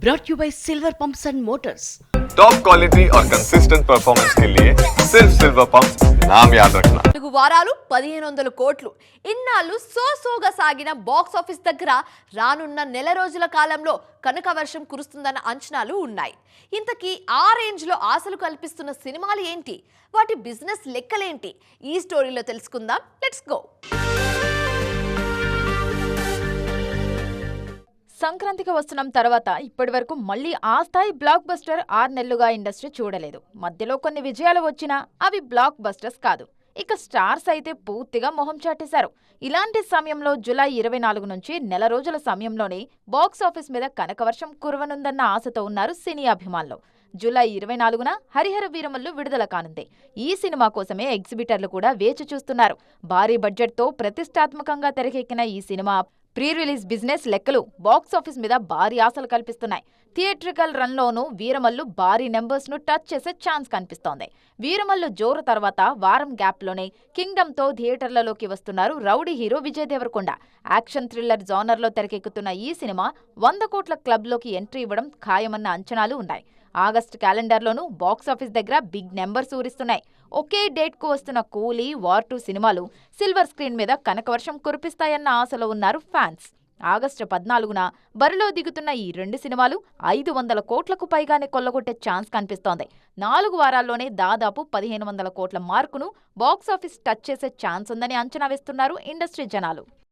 brought you by Silver Pumps and Motors. Top quality और consistent performance के लिए सिर्फ सिल्वर पंप नाम याद रखना నాలుగు వారాలు పదిహేను వందల కోట్లు ఇన్నాళ్ళు సో సోగా సాగిన బాక్స్ ఆఫీస్ దగ్గర రానున్న నెల రోజుల కాలంలో కనక వర్షం కురుస్తుందన్న అంచనాలు ఉన్నాయి ఇంతకీ ఆ రేంజ్లో ఆశలు కల్పిస్తున్న సినిమాలు ఏంటి వాటి బిజినెస్ లెక్కలేంటి ఈ స్టోరీలో తెలుసుకుందాం లెట్స్ గో సంక్రాంతికి వస్తున్నాం తర్వాత ఇప్పటి వరకు మళ్ళీ ఆ స్థాయి బ్లాక్ బస్టర్ ఆరు నెలలుగా ఇండస్ట్రీ చూడలేదు. మధ్యలో కొన్ని విజయాలు వచ్చినా అవి బ్లాక్ బస్టర్స్ కాదు. ఇక స్టార్స్ అయితే పూర్తిగా మొహం చాటేశారు. ఇలాంటి సమయంలో జులై ఇరవై నాలుగు నుంచి నెల రోజుల సమయంలోనే బాక్స్ ఆఫీస్ మీద కనకవర్షం కురవనుందన్న ఆశతో ఉన్నారు సినీ అభిమానులు. జూలై ఇరవై నాలుగున హరిహర వీరమల్లు విడుదల కానుంది. ఈ సినిమా కోసమే ఎగ్జిబిటర్లు కూడా వేచి చూస్తున్నారు. భారీ బడ్జెట్తో ప్రతిష్టాత్మకంగా తెరకెక్కిన ఈ సినిమా ప్రీ రిలీజ్ బిజినెస్ లెక్కలు బాక్స్ ఆఫీస్ మీద భారీ ఆశలు కల్పిస్తున్నాయి. థియేట్రికల్ రన్లోనూ వీరమల్లు భారీ నెంబర్స్ను టచ్ చేసే ఛాన్స్ కనిపిస్తోంది. వీరమల్లు జోరు తర్వాత వారం గ్యాప్లోనే కింగ్డమ్తో థియేటర్లలోకి వస్తున్నారు rowdy hero Vijay Devarakonda. Action thriller జానర్లో తెరకెక్కుతున్న ఈ సినిమా వంద కోట్ల క్లబ్లోకి ఎంట్రీ ఇవ్వడం ఖాయమన్న అంచనాలు ఉన్నాయి. ఆగస్టు క్యాలెండర్లోనూ బాక్సాఫీస్ దగ్గర బిగ్ నెంబర్స్ ఊరిస్తున్నాయి. ఒకే డేట్కు వస్తున్న కూలీ వార్ టూ సినిమాలు సిల్వర్ స్క్రీన్ మీద కనకవర్షం కురిపిస్తాయన్న ఆశలో ఉన్నారు ఫ్యాన్స్. ఆగస్టు పద్నాలుగున బరిలో దిగుతున్న ఈ రెండు సినిమాలు ఐదు వందల కోట్లకు పైగానే కొల్లగొట్టే ఛాన్స్ కనిపిస్తోంది. నాలుగు వారాల్లోనే దాదాపు పదిహేను వందల కోట్ల మార్కును బాక్సాఫీస్ టచ్ చేసే ఛాన్స్ ఉందని అంచనా వేస్తున్నారు ఇండస్ట్రీ జనాలు.